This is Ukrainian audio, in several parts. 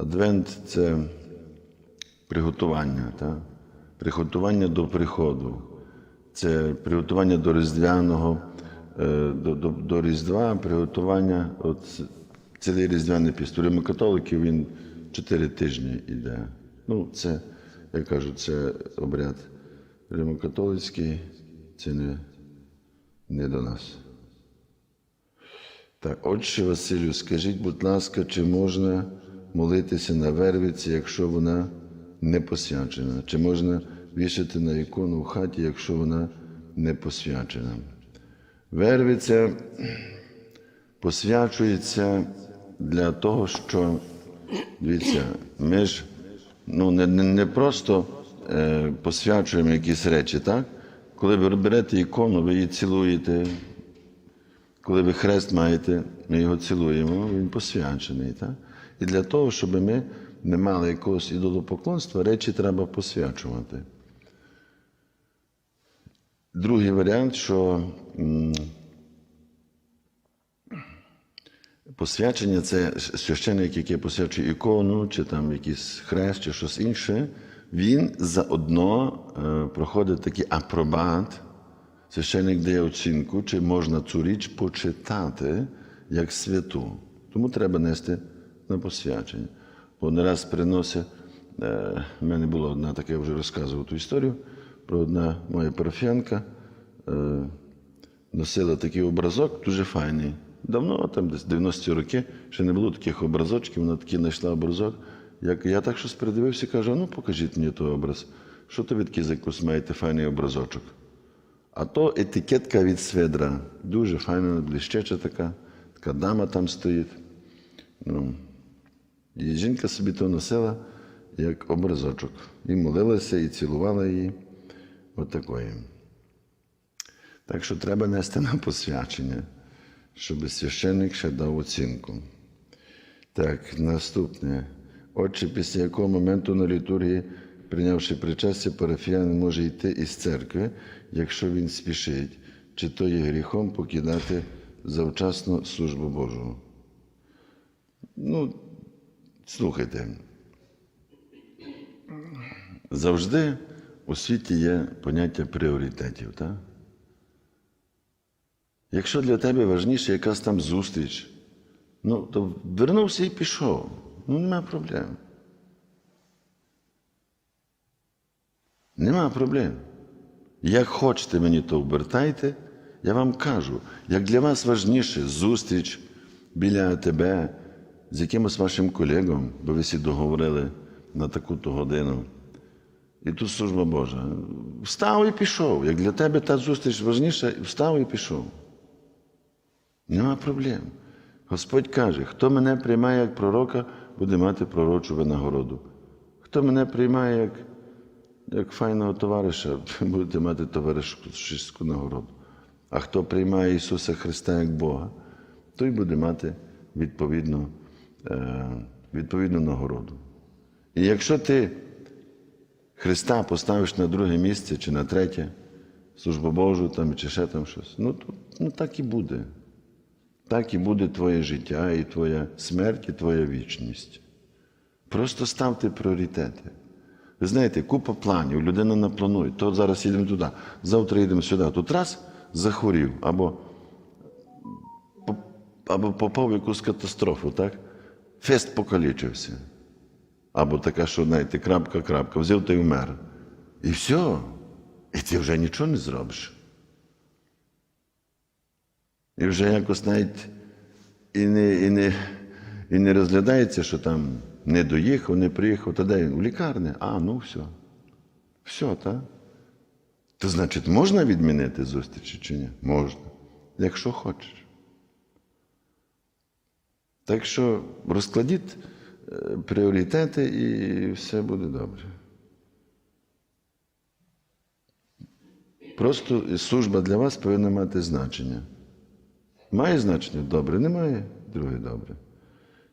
Адвент це приготування, так? приготування до приходу. Це приготування до Різдвяного, е, до, до, до Різдва, приготування, от цілий Різдвяний піст. У він чотири тижні йде. Ну, це, я кажу, це обряд римокатолицький, це не, не до нас. Так, отче Василю, скажіть, будь ласка, чи можна молитися на вервиці, якщо вона не посвячена? Чи можна вішати на ікону в хаті, якщо вона не посвячена? Вервиця посвячується для того, що, дивіться, ми ж ну, не, не, просто е, посвячуємо якісь речі, так? Коли ви берете ікону, ви її цілуєте, коли ви хрест маєте, ми його цілуємо, він посвячений. Так? І для того, щоб ми не мали якогось ідолопоклонства, речі треба посвячувати. Другий варіант, що посвячення це священник, який посвячує ікону, чи там якийсь хрест, чи щось інше, він заодно е, проходить такий апробат. Священник дає оцінку, чи можна цю річ почитати як святу. Тому треба нести на посвячення. Бо не раз приносить, е, в мене була одна така, я вже розказував ту історію, про одна моя парафіянка е, носила такий образок, дуже файний. Давно, там десь 90-ті роки, ще не було таких образочків, вона такий знайшла образок. Як я так щось придивився, кажу, ну покажіть мені той образ. Що то ви такий за маєте файний образочок? А то етикетка від сведра. Дуже файна, блищеча така, така дама там стоїть. Ну, і жінка собі то носила як образочок. І молилася, і цілувала її. Отакої. Так що треба нести на посвячення, щоб священник ще дав оцінку. Так, наступне. Отже, після якого моменту на літургії, прийнявши причастя, парафіянин може йти із церкви, якщо він спішить, чи то є гріхом покидати завчасно службу Божу. Ну, слухайте. Завжди у світі є поняття пріоритетів, так? Якщо для тебе важніше якась там зустріч, ну, то вернувся і пішов. Ну, нема проблем. Нема проблем. Як хочете мені то обертайте, я вам кажу, як для вас важніше зустріч біля тебе з якимось вашим колегом, бо ви всі договорили на таку-то годину. І тут служба Божа. Встав і пішов. Як для тебе та зустріч важніша, встав і пішов. Нема проблем. Господь каже, хто мене приймає як пророка, буде мати пророчу винагороду. Хто мене приймає як, як файного товариша, будете мати товаришську нагороду. А хто приймає Ісуса Христа як Бога, той буде мати відповідну, відповідну нагороду. І якщо ти Христа поставиш на друге місце чи на третє, службу Божу там, чи ще там щось, ну, то, ну так і буде. Так і буде твоє життя, і твоя смерть, і твоя вічність. Просто ставте пріоритети. Ви знаєте, купа планів, людина напланує, то зараз їдемо туди, завтра їдемо сюди. Тут раз захворів, або, або попав в якусь катастрофу, так? Фест покалічився. Або така, що, знаєте, крапка-крапка, взяв та й вмер. І все. І ти вже нічого не зробиш. І вже якось навіть і не, і не, і не розглядається, що там не доїхав, не приїхав, та де? У лікарні. А, ну все. Все, так? То значить, можна відмінити зустрічі чи ні? Можна. Якщо хочеш. Так що розкладіть е, пріоритети і все буде добре. Просто служба для вас повинна мати значення. Має значення? Добре, немає, друге добре.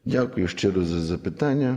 Дякую щиро за запитання.